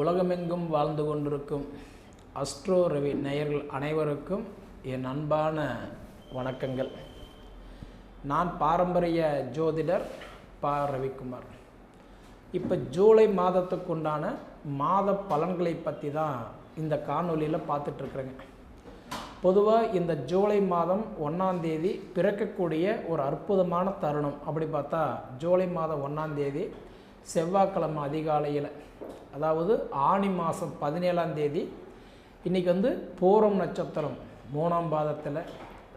உலகமெங்கும் வாழ்ந்து கொண்டிருக்கும் அஸ்ட்ரோ ரவி நேயர்கள் அனைவருக்கும் என் அன்பான வணக்கங்கள். நான் பாரம்பரிய ஜோதிடர் பா. ரவிக்குமார். இப்போ ஜூலை மாதத்துக்குண்டான மாத பலன்களை பற்றி தான் இந்த காணொலியில் பார்த்துட்ருக்குறேங்க. பொதுவாக இந்த ஜூலை மாதம் ஒன்றாம் தேதி பிறக்கக்கூடிய ஒரு அற்புதமான தருணம் அப்படி பார்த்தா ஜூலை மாதம் ஒன்றாம் தேதி செவ்வாய்க்கிழமை அதிகாலையில் அதாவது ஆணி மாதம் பதினேழாம் தேதி இன்றைக்கி வந்து பூரம் நட்சத்திரம் மூணாம் பாதத்தில்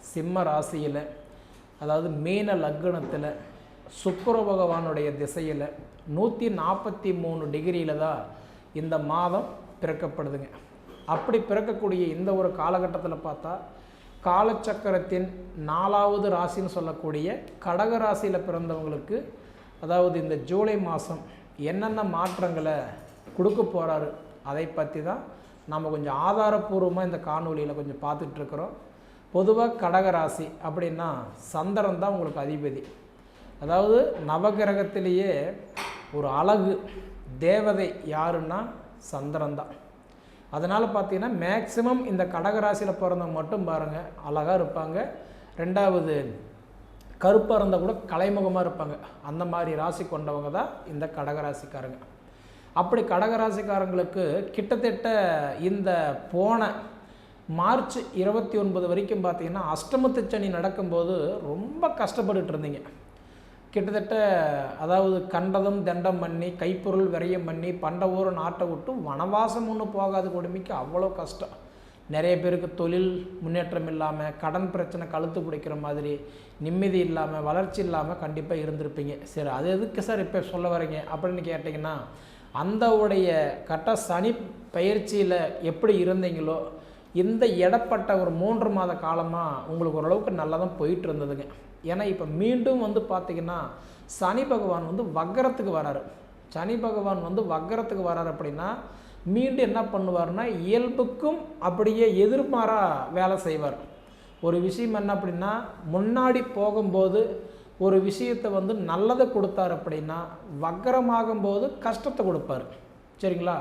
சிம்ம ராசியில் அதாவது மீன லக்னத்தில் சுக்கர பகவானுடைய திசையில் நூற்றி நாற்பத்தி மூணு டிகிரியில் தான் இந்த மாதம் பிறக்கப்படுதுங்க. அப்படி பிறக்கக்கூடிய இந்த ஒரு காலகட்டத்தில் பார்த்தா காலச்சக்கரத்தின் நாலாவது ராசின்னு சொல்லக்கூடிய கடக ராசியில் பிறந்தவங்களுக்கு அதாவது இந்த ஜூலை மாதம் என்னென்ன மாற்றங்களை கொடுக்க போகிறாரு அதை பற்றி தான் நம்ம கொஞ்சம் ஆதாரப்பூர்வமாக இந்த காணொலியில் கொஞ்சம் பார்த்துட்ருக்குறோம் பொதுவாக கடகராசி அப்படின்னா சந்திரன் தான் உங்களுக்கு அதிபதி. அதாவது நவகிரகத்திலேயே ஒரு அழகு தேவதை யாருன்னா சந்திரன் தான். அதனால் பார்த்தீங்கன்னா மேக்சிமம் இந்த கடகராசியில் பிறந்தவங்க மட்டும் பாருங்கள் அழகாக இருப்பாங்க. ரெண்டாவது கருப்பாக இருந்தால் கூட கலைமுகமாக இருப்பாங்க. அந்த மாதிரி ராசி கொண்டவங்க தான் இந்த கடகராசிக்காரங்க. அப்படி கடகராசிக்காரங்களுக்கு கிட்டத்தட்ட இந்த போன மார்ச் இருபத்தி ஒன்பது வரைக்கும் பார்த்தீங்கன்னா அஷ்டமத்து சனி நடக்கும்போது ரொம்ப கஷ்டப்பட்டுட்டு இருந்தீங்க. கிட்டத்தட்ட அதாவது கண்டதும் தண்டம் பண்ணி கைப்பொருள் விரயம் பண்ணி பண்ட ஊரை நாட்டை விட்டு வனவாசம் ஒன்று போகாத கொடுமைக்கு அவ்வளோ கஷ்டம். நிறைய பேருக்கு தொழில் முன்னேற்றம் இல்லாமல் கடன் பிரச்சனை கழுத்து பிடிக்கிற மாதிரி நிம்மதி இல்லாமல் வளர்ச்சி இல்லாமல் கண்டிப்பாக இருந்திருப்பீங்க. சரி அது எதுக்கு சார் இப்போ சொல்ல வரீங்க? அப்படின்னு கேட்டிங்கன்னா அந்த உடைய கட்ட சனி பயிற்சியில் எப்படி இருந்தீங்களோ இந்த இடப்பட்ட ஒரு மூன்று மாத காலமாக உங்களுக்கு ஓரளவுக்கு நல்லா தான் போயிட்டு இருந்ததுங்க. ஏன்னா இப்போ மீண்டும் வந்து பார்த்திங்கன்னா சனி பகவான் வந்து வக்கரத்துக்கு வராரு. சனி பகவான் வந்து வக்கரத்துக்கு வராரு அப்படின்னா மீண்டும் என்ன பண்ணுவார்னா இயல்புக்கும் அப்படியே எதிர்மாறாக வேலை செய்வார். ஒரு விஷயம் என்ன அப்படின்னா முன்னாடி போகும்போது ஒரு விஷயத்தை வந்து நல்லதை கொடுத்தார் அப்படின்னா வக்கரமாகும்போது கஷ்டத்தை கொடுப்பார். சரிங்களா?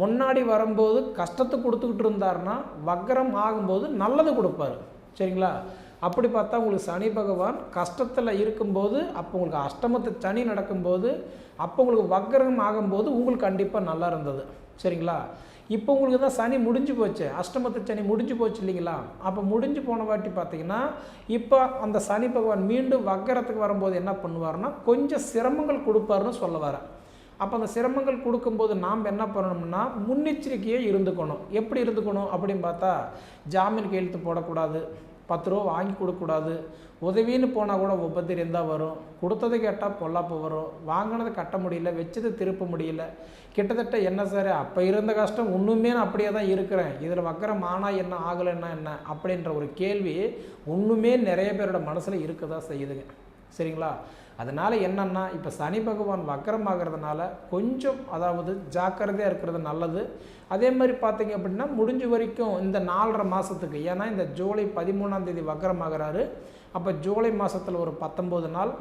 முன்னாடி வரும்போது கஷ்டத்தை கொடுத்துக்கிட்டு இருந்தாருன்னா வக்கரம் ஆகும்போது நல்லது கொடுப்பார். சரிங்களா? அப்படி பார்த்தா உங்களுக்கு சனி பகவான் கஷ்டத்தில் இருக்கும்போது அப்போ உங்களுக்கு அஷ்டமத்து சனி நடக்கும்போது அப்போ உங்களுக்கு வக்கரம் ஆகும்போது உங்களுக்கு கண்டிப்பாக நல்லா இருந்தது. சரிங்களா? இப்போ உங்களுக்கு தான் சனி முடிஞ்சு போச்சு. அஷ்டமத்து சனி முடிஞ்சு போச்சு இல்லைங்களா? அப்போ முடிஞ்சு போன வாட்டி பார்த்தீங்கன்னா இப்போ அந்த சனி பகவான் மீண்டும் வக்கரத்துக்கு வரும்போது என்ன பண்ணுவார்னா கொஞ்சம் சிரமங்கள் கொடுப்பாருன்னு சொல்ல வர அப்போ அந்த சிரமங்கள் கொடுக்கும்போது நாம் என்ன பண்ணணும்னா முன்னெச்சரிக்கையே இருந்துக்கணும். எப்படி இருந்துக்கணும் அப்படின்னு பார்த்தா ஜாமீன் கையெழுத்து போடக்கூடாது. பத்து ரூபா வாங்கி கொடுக்கக்கூடாது. உதவின்னு போனால் கூட உபத்திரியம் தான் வரும். கொடுத்தது கேட்டால் பொல்லாப்பு வரும். வாங்கினது கட்ட முடியல வச்சது திருப்ப முடியல. கிட்டத்தட்ட என்ன சார் அப்போ இருந்த கஷ்டம் ஒன்றுமே நான் அப்படியே தான் இருக்கிறேன். இதில் வைக்கிற மானா என்ன ஆகலைன்னா என்ன அப்படின்ற ஒரு கேள்வி ஒன்றுமே நிறைய பேரோட மனசில் இருக்க தான் செய்யுதுங்க. சரிங்களா? அதனால் என்னென்னா இப்போ சனி பகவான் வக்கரமாகிறதுனால கொஞ்சம் அதாவது ஜாக்கிரதையாக இருக்கிறது நல்லது. அதே மாதிரி பார்த்தீங்க அப்படின்னா முடிஞ்ச வரைக்கும் இந்த நாலரை மாதத்துக்கு ஏன்னா இந்த ஜூலை பதிமூணாம் தேதி வக்கரமாகிறாரு. அப்போ ஜூலை மாதத்தில் ஒரு பத்தொம்போது நாள்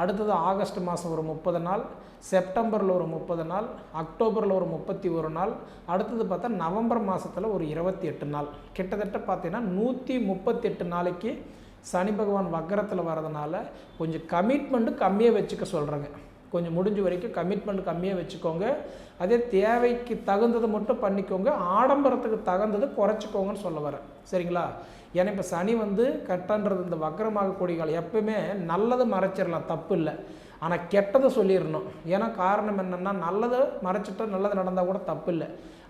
அடுத்தது ஆகஸ்ட் மாதம் ஒரு முப்பது நாள் செப்டம்பரில் ஒரு முப்பது நாள் அக்டோபரில் ஒரு முப்பத்தி ஒரு நாள் அடுத்தது பார்த்தா நவம்பர் மாதத்தில் ஒரு இருபத்தி எட்டு நாள். கிட்டத்தட்ட பார்த்தீங்கன்னா நூற்றி முப்பத்தெட்டு நாளைக்கு சனி பகவான் வக்கரத்தில் வரதுனால கொஞ்சம் கமிட்மெண்ட்டு கம்மியாக வச்சுக்க சொல்கிறேங்க கொஞ்சம் முடிஞ்ச வரைக்கும் கமிட்மெண்ட் கம்மியாக வச்சுக்கோங்க. அதே தேவைக்கு தகுந்தது மட்டும் பண்ணிக்கோங்க. ஆடம்பரத்துக்கு தகுந்தது குறைச்சிக்கோங்கன்னு சொல்ல வரேன். சரிங்களா? ஏன்னா இப்போ சனி வந்து கட்டன்றது இந்த வக்கரமாகக்கூடிய காலம் எப்பவுமே நல்லது மறைச்சிடலாம். தப்பு இல்லை. ஆனால் கெட்டதை சொல்லிடணும். ஏன்னா காரணம் என்னென்னா நல்லதை மறைச்சிட்டா நல்லது நடந்தால் கூட தப்பு இல்லை.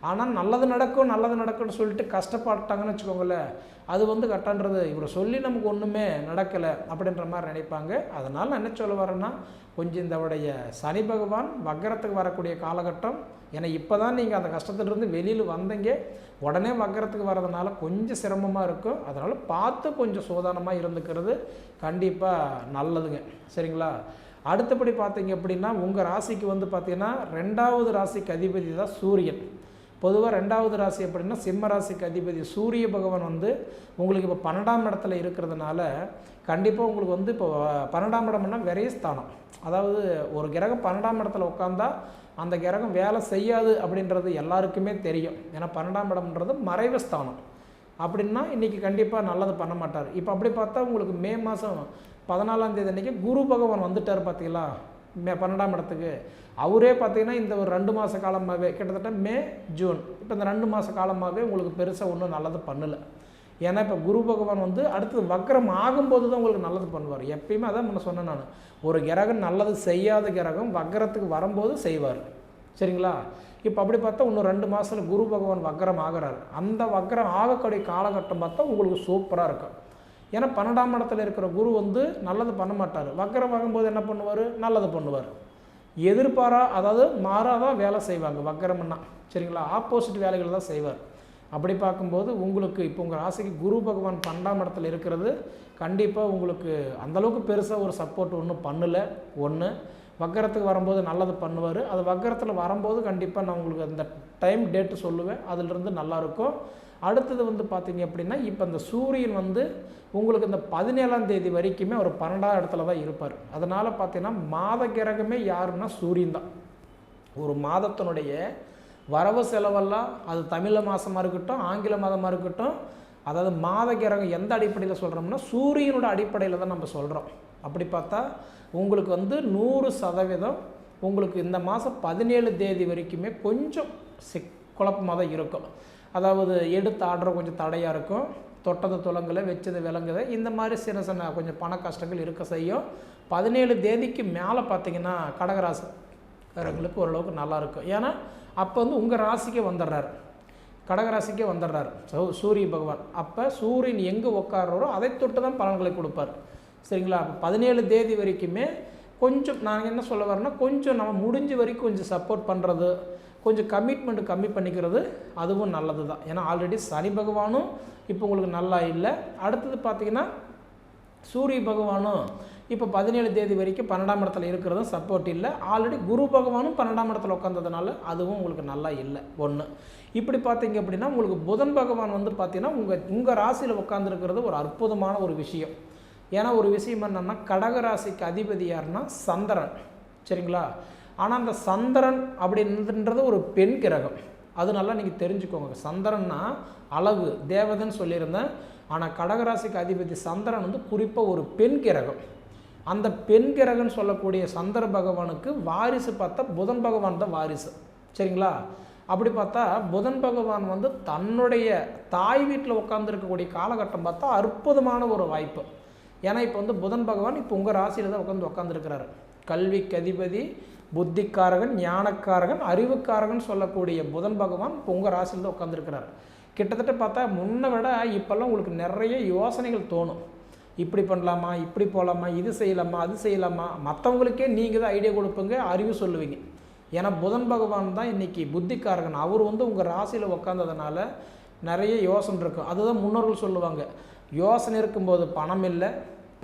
ஆனால் நல்லது நடக்கும் நல்லது நடக்கும்னு சொல்லிட்டு கஷ்டப்பட்டாங்கன்னு வச்சுக்கோங்களேன். அது வந்து கட்டன்றது இவர் சொல்லி நமக்கு ஒன்றுமே நடக்கலை அப்படின்ற மாதிரி நினைப்பாங்க. அதனால் நான் என்ன சொல்ல வரேன்னா கொஞ்சம் இந்த உடைய சனி பகவான் வக்கரத்துக்கு வரக்கூடிய காலகட்டம் ஏன்னா இப்போ தான் நீங்கள் அந்த கஷ்டத்துலேருந்து வெளியில் வந்தீங்க. உடனே வக்கரத்துக்கு வர்றதுனால கொஞ்சம் சிரமமாக இருக்கும். அதனால் பார்த்து கொஞ்சம் சோதானமாக இருந்துக்கிறது கண்டிப்பாக நல்லதுங்க. சரிங்களா? அடுத்தபடி பார்த்தீங்க அப்படின்னா உங்கள் ராசிக்கு வந்து பார்த்தீங்கன்னா ரெண்டாவது ராசிக்கு அதிபதி தான் சூரியன். பொதுவாக ரெண்டாவது ராசி அப்படின்னா சிம்ம ராசிக்கு அதிபதி சூரிய பகவான் வந்து உங்களுக்கு இப்போ பன்னெண்டாம் இடத்துல இருக்கிறதுனால கண்டிப்பாக உங்களுக்கு வந்து இப்போ பன்னெண்டாம் இடம்னா விரைஸ்தானம் அதாவது ஒரு கிரகம் பன்னெண்டாம் இடத்துல உட்காந்தா அந்த கிரகம் வேலை செய்யாது அப்படின்றது எல்லாருக்குமே தெரியும். ஏன்னா பன்னெண்டாம் இடம்ன்றது மறைவு ஸ்தானம். அப்படின்னா இன்றைக்கி கண்டிப்பாக நல்லது பண்ண மாட்டார். இப்போ அப்படி பார்த்தா உங்களுக்கு மே மாதம் பதினாலாம் தேதி அன்றைக்கி குரு பகவான் வந்துட்டார் பார்த்தீங்களா மே பன்னெண்டாம் இடத்துக்கு. அவரே பார்த்தீங்கன்னா இந்த ஒரு ரெண்டு மாத காலமாகவே கிட்டத்தட்ட மே ஜூன். இப்போ இந்த ரெண்டு மாத காலமாகவே உங்களுக்கு பெருசாக ஒன்றும் நல்லது பண்ணலை. ஏன்னா இப்போ குரு பகவான் வந்து அடுத்தது வக்கரம் ஆகும்போது தான் உங்களுக்கு நல்லது பண்ணுவார். எப்பயுமே அதான் முன்ன சொன்னேன் நான். ஒரு கிரகம் நல்லது செய்யாத கிரகம் வக்கரத்துக்கு வரும்போது செய்வார். சரிங்களா? இப்போ அப்படி பார்த்தா இன்னும் ரெண்டு மாதத்தில் குரு பகவான் வக்கரம் ஆகிறார். அந்த வக்கரம் ஆகக்கூடிய காலகட்டம் பார்த்தா உங்களுக்கு சூப்பராக இருக்கும். ஏன்னா பன்னெண்டாம் இடத்துல இருக்கிற குரு வந்து நல்லது பண்ண மாட்டார். வக்கரம் ஆகும்போது என்ன பண்ணுவார்? நல்லது பண்ணுவார். எதிர்பாரா அதாவது மாறாதான் வேலை செய்வாங்க. வக்கரம்னா சரிங்களா? ஆப்போசிட் வேலைகள் தான் செய்வார். அப்படி பார்க்கும்போது உங்களுக்கு இப்போ உங்கள் ராசிக்கு குரு பகவான் பன்னெண்டாம் இடத்துல இருக்கிறது கண்டிப்பாக உங்களுக்கு அந்தளவுக்கு பெருசாக ஒரு சப்போர்ட் ஒன்றும் பண்ணலை. ஒன்று வக்கரத்துக்கு வரும்போது நல்லது பண்ணுவார். அது வக்கரத்தில் வரும்போது கண்டிப்பாக நான் உங்களுக்கு அந்த டைம் டேட்டு சொல்லுவேன். அதிலிருந்து நல்லாயிருக்கும் அடுத்தது வந்து பார்த்தீங்க அப்படின்னா இப்போ இந்த சூரியன் வந்து உங்களுக்கு இந்த பதினேழாம் தேதி வரைக்குமே ஒரு பன்னெண்டாம் இடத்துல தான் இருப்பார். அதனால் பார்த்தீங்கன்னா மாத கிரகமே யாருன்னா சூரியன் தான். ஒரு மாதத்தினுடைய வரவு செலவெல்லாம் அது தமிழ் மாதமாக இருக்கட்டும் ஆங்கில மாதமாக இருக்கட்டும் அதாவது மாத கிரகம் எந்த அடிப்படையில் சொல்கிறோம்னா சூரியனோட அடிப்படையில் தான் நம்ம சொல்கிறோம் அப்படி பார்த்தா உங்களுக்கு வந்து நூறு சதவீதம் உங்களுக்கு இந்த மாதம் பதினேழு தேதி வரைக்குமே கொஞ்சம் சிக் குழப்பமாக தான் இருக்கும். அதாவது எடுத்த ஆர்டர் கொஞ்சம் தடையாக இருக்கும். தொட்டது துலங்கலை வச்சது விளங்குது இந்த மாதிரி சின்ன சின்ன கொஞ்சம் பண கஷ்டங்கள் இருக்க செய்யும். பதினேழு தேதிக்கு மேலே பார்த்தீங்கன்னா கடகராசிக்காரங்களுக்கு ஓரளவுக்கு நல்லாயிருக்கும் ஏன்னா அப்போ வந்து உங்கள் ராசிக்கே வந்துடுறாரு. கடகராசிக்கே வந்துடுறாரு. சௌ சூரிய பகவான். அப்போ சூரியன் எங்கே உட்கார்றாரோ அதை தொட்டு தான் பலன்களை கொடுப்பார். சரிங்களா? அப்போ பதினேழு தேதி வரைக்குமே கொஞ்சம் நான் என்ன சொல்ல வரேன்னா கொஞ்சம் நம்ம முடிஞ்ச வரைக்கும் கொஞ்சம் சப்போர்ட் பண்ணுறது கொஞ்சம் கமிட்மெண்ட் கம்மி பண்ணிக்கிறது அதுவும் நல்லது தான். ஏன்னா ஆல்ரெடி சனி பகவானும் இப்போ உங்களுக்கு நல்லா இல்லை. அடுத்தது பார்த்திங்கன்னா சூரிய பகவானும் இப்போ பதினேழு தேதி வரைக்கும் பன்னெண்டாம் இடத்துல இருக்கிறதும் சப்போர்ட் இல்லை. ஆல்ரெடி குரு பகவானும் பன்னெண்டாம் இடத்துல உட்காந்ததுனால அதுவும் உங்களுக்கு நல்லா இல்லை. ஒன்று இப்படி பார்த்தீங்க அப்படின்னா உங்களுக்கு புதன் பகவான் வந்து பார்த்திங்கன்னா உங்கள் உங்கள் ராசியில் உட்காந்துருக்கிறது ஒரு அற்புதமான ஒரு விஷயம். ஏன்னா ஒரு விஷயம் என்னென்னா கடக ராசிக்கு அதிபதி யாருன்னா சந்திரன். சரிங்களா? ஆனால் அந்த சந்திரன் அப்படின்றது ஒரு பெண் கிரகம். அது நல்லா நீங்கள் தெரிஞ்சுக்கோங்க. சந்திரன்னா அளவு தேவதன் சொல்லியிருந்தேன். ஆனால் கடகராசிக்கு அதிபதி சந்திரன் வந்து குறிப்பாக ஒரு பெண் கிரகம். அந்த பெண் கிரகம்னு சொல்லக்கூடிய சந்திர பகவானுக்கு வாரிசு பார்த்தா புதன் பகவான் தான் வாரிசு. சரிங்களா? அப்படி பார்த்தா புதன் பகவான் வந்து தன்னுடைய தாய் வீட்டில் உட்காந்துருக்கக்கூடிய காலகட்டம் பார்த்தா அற்புதமான ஒரு வாய்ப்பு. ஏன்னா இப்போ வந்து புதன் பகவான் இப்போ உங்கள் ராசியில் தான் உட்காந்து உட்காந்துருக்கிறாரு கல்விக்கு அதிபதி புத்திக்காரகன் ஞானக்காரகன் அறிவுக்காரகன் சொல்லக்கூடிய புதன் பகவான் இப்போ உங்கள் ராசியில் தான் உட்காந்துருக்கிறார் கிட்டத்தட்ட பார்த்தா முன்னை விட இப்போல்லாம் உங்களுக்கு நிறைய யோசனைகள் தோணும். இப்படி பண்ணலாமா இப்படி போகலாமா இது செய்யலாமா அது செய்யலாமா? மற்றவங்களுக்கே நீங்கள் தான் ஐடியா கொடுப்பீங்க அறிவு சொல்லுவீங்க. ஏன்னா புதன் பகவான் தான் இன்றைக்கி புத்திக்காரகன். அவர் வந்து உங்கள் ராசியில் உட்காந்ததுனால நிறைய யோசனை இருக்கும். அதுதான் முன்னோர்கள் சொல்லுவாங்க. யோசனை இருக்கும்போது பணம் இல்லை.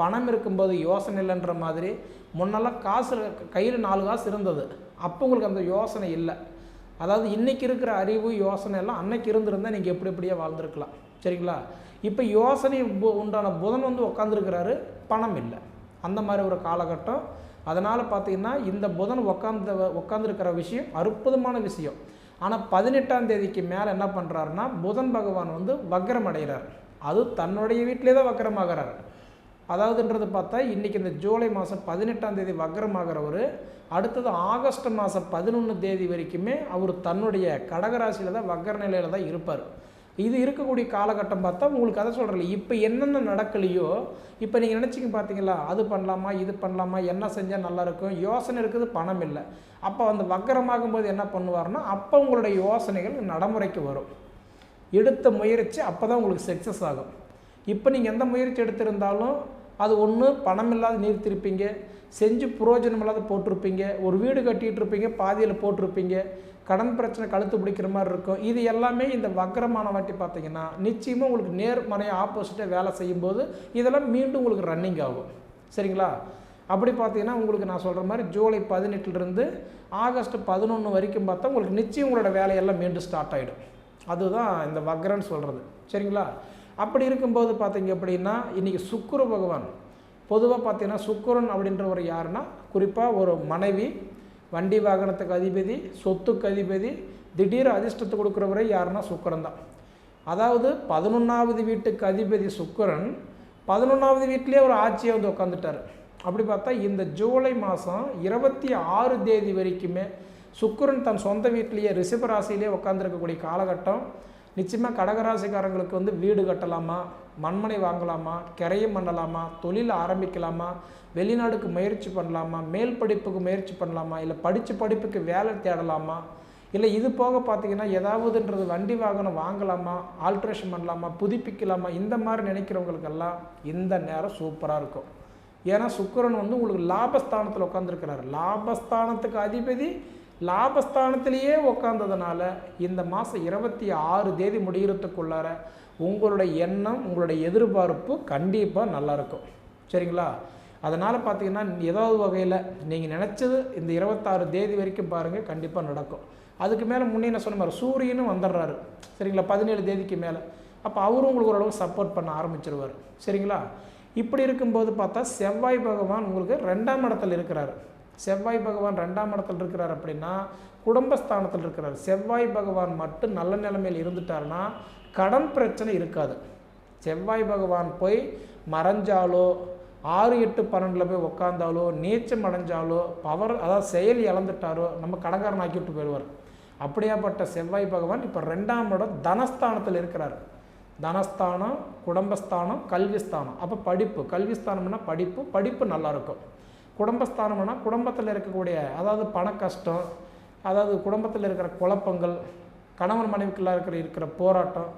பணம் இருக்கும்போது யோசனை இல்லைன்ற மாதிரி முன்னெல்லாம் காசு கையில் நாலு காசு இருந்தது. அப்போ உங்களுக்கு அந்த யோசனை இல்லை. அதாவது இன்றைக்கி இருக்கிற அறிவு யோசனை எல்லாம் அன்னைக்கு இருந்திருந்தால் நீங்கள் எப்படி எப்படியே வாழ்ந்துருக்கலாம். சரிங்களா? இப்போ யோசனை உண்டான புதன் வந்து உட்காந்துருக்கிறாரு பணம் இல்லை. அந்த மாதிரி ஒரு காலகட்டம். அதனால் பார்த்தீங்கன்னா இந்த புதன் உட்காந்து உட்காந்துருக்கிற விஷயம் அற்புதமான விஷயம். ஆனால் பதினெட்டாம் தேதிக்கு மேலே என்ன பண்ணுறாருன்னா புதன் பகவான் வந்து வக்கரம் அடைகிறார் அது தன்னுடைய வீட்டிலே தான் வக்கரமாகிறார் அதாவதுன்றது பார்த்தா இன்றைக்கி இந்த ஜூலை மாதம் பதினெட்டாம் தேதி வக்ரமாகிறவர் அடுத்தது ஆகஸ்ட் மாதம் பதினொன்று தேதி வரைக்குமே அவர் தன்னுடைய கடகராசியில் தான் வக்கர நிலையில் தான் இருப்பார். இது இருக்கக்கூடிய காலகட்டம் பார்த்தா உங்களுக்கு அதை சொல்கிறல இப்போ என்னென்ன நடக்கலையோ இப்போ நீங்கள் நினச்சிங்க பார்த்தீங்களா அது பண்ணலாமா இது பண்ணலாமா என்ன செஞ்சால் நல்லாயிருக்கும் யோசனை இருக்குது பணம் இல்லை. அப்போ அந்த வக்கரமாகும் போது என்ன பண்ணுவார்னா அப்போ உங்களுடைய யோசனைகள் நடைமுறைக்கு வரும். எடுத்த முயற்சி அப்போ தான் உங்களுக்கு சக்ஸஸ் ஆகும். இப்போ நீங்கள் எந்த முயற்சி எடுத்திருந்தாலும் அது ஒன்று பணம் இல்லாத நீர் திருப்பீங்க. செஞ்சு புரோஜனம் இல்லாத போட்டிருப்பீங்க. ஒரு வீடு கட்டிகிட்டு இருப்பீங்க பாதியில் போட்டிருப்பீங்க. கடன் பிரச்சனை கழுத்து பிடிக்கிற மாதிரி இருக்கும். இது எல்லாமே இந்த வக்கரமான வாட்டி பார்த்தீங்கன்னா நிச்சயமாக உங்களுக்கு நேர்மறையாக ஆப்போசிட்டாக வேலை செய்யும்போது இதெல்லாம் மீண்டும் உங்களுக்கு ரன்னிங் ஆகும். சரிங்களா? அப்படி பார்த்தீங்கன்னா உங்களுக்கு நான் சொல்கிற மாதிரி ஜூலை பதினெட்டுலேருந்து ஆகஸ்ட் பதினொன்று வரைக்கும் பார்த்தா உங்களுக்கு நிச்சயம் உங்களோட வேலையெல்லாம் மீண்டும் ஸ்டார்ட் ஆகிடும் அதுதான் இந்த வக்ரன்னு சொல்கிறது சரிங்களா? அப்படி இருக்கும்போது பார்த்தீங்க அப்படின்னா இன்றைக்கி சுக்குரு பகவான் பொதுவாக பார்த்தீங்கன்னா சுக்குரன் அப்படின்றவர் யாருன்னா குறிப்பாக ஒரு மனைவி வண்டி வாகனத்துக்கு அதிபதி சொத்துக்கு அதிபதி திடீர் அதிர்ஷ்டத்தை கொடுக்குறவரை யாருன்னா சுக்கரன் தான். அதாவது பதினொன்றாவது வீட்டுக்கு அதிபதி சுக்கரன் பதினொன்றாவது வீட்டிலே ஒரு ஆட்சியை வந்து உட்காந்துட்டார் அப்படி பார்த்தா இந்த ஜூலை மாதம் இருபத்தி ஆறு தேதி வரைக்குமே சுக்கிரன் தன் சொந்த வீட்டிலேயே ரிஷப உட்காந்துருக்கக்கூடிய காலகட்டம். நிச்சயமாக கடகராசிக்காரங்களுக்கு வந்து வீடு கட்டலாமா மண்மனை வாங்கலாமா கிரையம் பண்ணலாமா தொழில் ஆரம்பிக்கலாமா வெளிநாடுக்கு முயற்சி பண்ணலாமா மேல் படிப்புக்கு முயற்சி பண்ணலாமா இல்லை படித்த படிப்புக்கு வேலை தேடலாமா இல்லை இது போக பார்த்தீங்கன்னா ஏதாவதுன்றது வண்டி வாகனம் வாங்கலாமா ஆல்ட்ரேஷன் பண்ணலாமா புதுப்பிக்கலாமா இந்த மாதிரி நினைக்கிறவங்களுக்கெல்லாம் இந்த நேரம் சூப்பராக இருக்கும். ஏன்னா சுக்கரன் வந்து உங்களுக்கு லாபஸ்தானத்தில் உட்காந்துருக்கிறார் லாபஸ்தானத்துக்கு அதிபதி லாபஸ்தானத்திலேயே உட்காந்ததுனால இந்த மாதம் இருபத்தி ஆறு தேதி முடிகிறதுக்குள்ளார உங்களுடைய எண்ணம் உங்களுடைய எதிர்பார்ப்பு கண்டிப்பாக நல்லாயிருக்கும் சரிங்களா? அதனால் பார்த்தீங்கன்னா ஏதாவது வகையில் நீங்கள் நினச்சது இந்த இருபத்தாறு தேதி வரைக்கும் பாருங்கள் கண்டிப்பாக நடக்கும். அதுக்கு மேலே முன்னே என்ன சொன்ன மாதிரி சூரியனும் வந்துடுறாரு. சரிங்களா? பதினேழு தேதிக்கு மேலே. அப்போ அவரும் உங்களுக்கு ஓரளவுக்கு சப்போர்ட் பண்ண ஆரம்பிச்சிருவார். சரிங்களா? இப்படி இருக்கும்போது பார்த்தா செவ்வாய் பகவான் உங்களுக்கு ரெண்டாம் இடத்துல இருக்கிறார். செவ்வாய் பகவான் ரெண்டாம் இடத்துல இருக்கிறார் அப்படின்னா குடும்பஸ்தானத்தில் இருக்கிறார். செவ்வாய் பகவான் மட்டும் நல்ல நிலைமையில் இருந்துட்டாருன்னா கடன் பிரச்சனை இருக்காது. செவ்வாய் பகவான் போய் மறைஞ்சாலோ ஆறு எட்டு பன்னெண்டில் போய் உக்காந்தாலோ நீச்சம் அடைஞ்சாலோ பவர் அதாவது செயல் இழந்துட்டாரோ நம்ம கடங்காரன் ஆக்கிவிட்டு போயிடுவார். அப்படியாப்பட்ட செவ்வாய் பகவான் இப்போ ரெண்டாம் இடம் தனஸ்தானத்தில் இருக்கிறார். தனஸ்தானம் குடும்பஸ்தானம் கல்விஸ்தானம். அப்போ படிப்பு கல்விஸ்தானம்னா படிப்பு படிப்பு நல்லாயிருக்கும் குடும்பஸ்தானம்னா குடும்பத்தில் இருக்கக்கூடிய அதாவது பண கஷ்டம் அதாவது குடும்பத்தில் இருக்கிற குழப்பங்கள் கணவன் மனைவிக்குள்ள இருக்கிற இருக்கிற போராட்டம்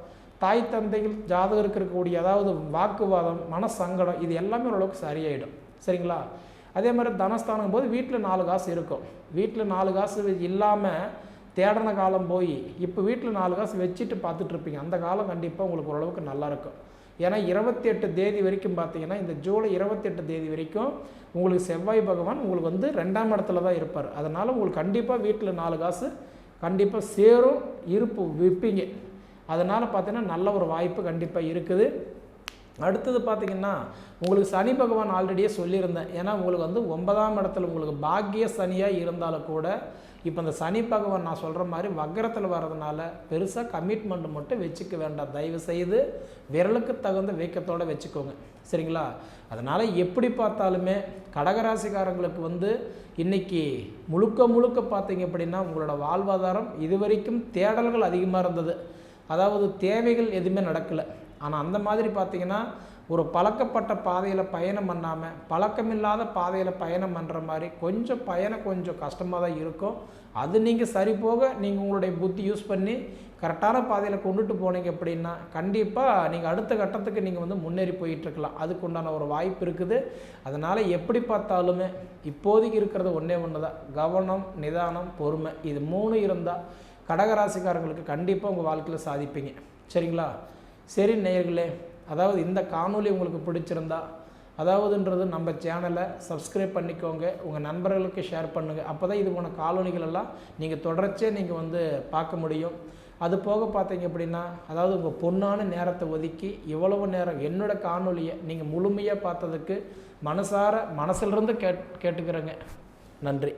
தாய் தந்தைகள் ஜாதகருக்கு இருக்கக்கூடிய அதாவது வாக்குவாதம் மனசங்கடம் இது எல்லாமே ஓரளவுக்கு சரியாயிடும். சரிங்களா? அதே மாதிரி தனஸ்தானம் போது வீட்டில் நாலு காசு இருக்கும். வீட்டில் நாலு காசு இல்லாமல் தேடின காலம் போய் இப்போ வீட்டில் நாலு காசு வச்சுட்டு பார்த்துட்ருப்பீங்க அந்த காலம் கண்டிப்பாக உங்களுக்கு ஓரளவுக்கு நல்லாயிருக்கும் ஏன்னா இருபத்தி எட்டு தேதி வரைக்கும் பார்த்தீங்கன்னா இந்த ஜூலை இருபத்தி எட்டு தேதி வரைக்கும் உங்களுக்கு செவ்வாய் பகவான் உங்களுக்கு வந்து ரெண்டாம் இடத்துல தான் இருப்பார். அதனால் உங்களுக்கு கண்டிப்பாக வீட்டில் நாலு காசு கண்டிப்பாக சேரும் இருப்பு விற்பீங்க. அதனால் பார்த்தீங்கன்னா நல்ல ஒரு வாய்ப்பு கண்டிப்பாக இருக்குது. அடுத்தது பார்த்திங்கன்னா உங்களுக்கு சனி பகவான் ஆல்ரெடியே சொல்லியிருந்தேன். ஏன்னா உங்களுக்கு வந்து ஒன்பதாம் இடத்துல உங்களுக்கு பாக்கிய சனியாக இருந்தாலும் கூட இப்போ இந்த சனி பகவான் நான் சொல்கிற மாதிரி வக்கரத்தில் வர்றதுனால பெருசாக கமிட்மெண்ட் மட்டும் வச்சுக்க வேண்டாம். தயவு செய்து விரலுக்கு தகுந்த வீக்கத்தோடு வச்சுக்கோங்க. சரிங்களா? அதனால் எப்படி பார்த்தாலுமே கடகராசிக்காரங்களுக்கு வந்து இன்றைக்கி முழுக்க முழுக்க பார்த்தீங்க அப்படின்னா உங்களோட வாழ்வாதாரம் இது வரைக்கும் தேடல்கள் அதிகமாக இருந்தது. அதாவது தேவைகள் எதுவுமே நடக்கலை. ஆனால் அந்த மாதிரி பார்த்திங்கன்னா ஒரு பழக்கப்பட்ட பாதையில் பயணம் பண்ணாமல் பழக்கமில்லாத பாதையில் பயணம் பண்ணுற மாதிரி கொஞ்சம் பயணம் கொஞ்சம் கஷ்டமாக தான் இருக்கும். அது நீங்கள் சரி போக நீங்கள் உங்களுடைய புத்தி யூஸ் பண்ணி கரெக்டான பாதையில் கொண்டுட்டு போனீங்க அப்படின்னா கண்டிப்பாக நீங்கள் அடுத்த கட்டத்துக்கு நீங்கள் வந்து முன்னேறி போயிட்டுருக்கலாம் அதுக்கு உண்டான ஒரு வாய்ப்பு இருக்குது. அதனால் எப்படி பார்த்தாலுமே இப்போதைக்கு இருக்கிறது ஒன்றே ஒன்று தான் கவனம் நிதானம் பொறுமை இது மூணு இருந்தால் கடகராசிக்காரங்களுக்கு கண்டிப்பாக உங்கள் வாழ்க்கையில் சாதிப்பீங்க. சரிங்களா? சரி நேயர்களே அதாவது இந்த காணொலி உங்களுக்கு பிடிச்சிருந்தா அதாவதுன்றது நம்ம சேனலை சப்ஸ்கிரைப் பண்ணிக்கோங்க உங்கள் நண்பர்களுக்கு ஷேர் பண்ணுங்கள் அப்போ தான் இது போன காலனிகளெல்லாம் நீங்கள் தொடர்ச்சியாக நீங்கள் வந்து பார்க்க முடியும். அது போக பார்த்தீங்க அப்படின்னா அதாவது உங்கள் பொண்ணான நேரத்தை ஒதுக்கி இவ்வளவு நேரம் என்னோடய காணொலியை நீங்கள் முழுமையாக பார்த்ததுக்கு மனசார மனசிலிருந்து கேட் கேட்டுக்கிறேங்க. நன்றி.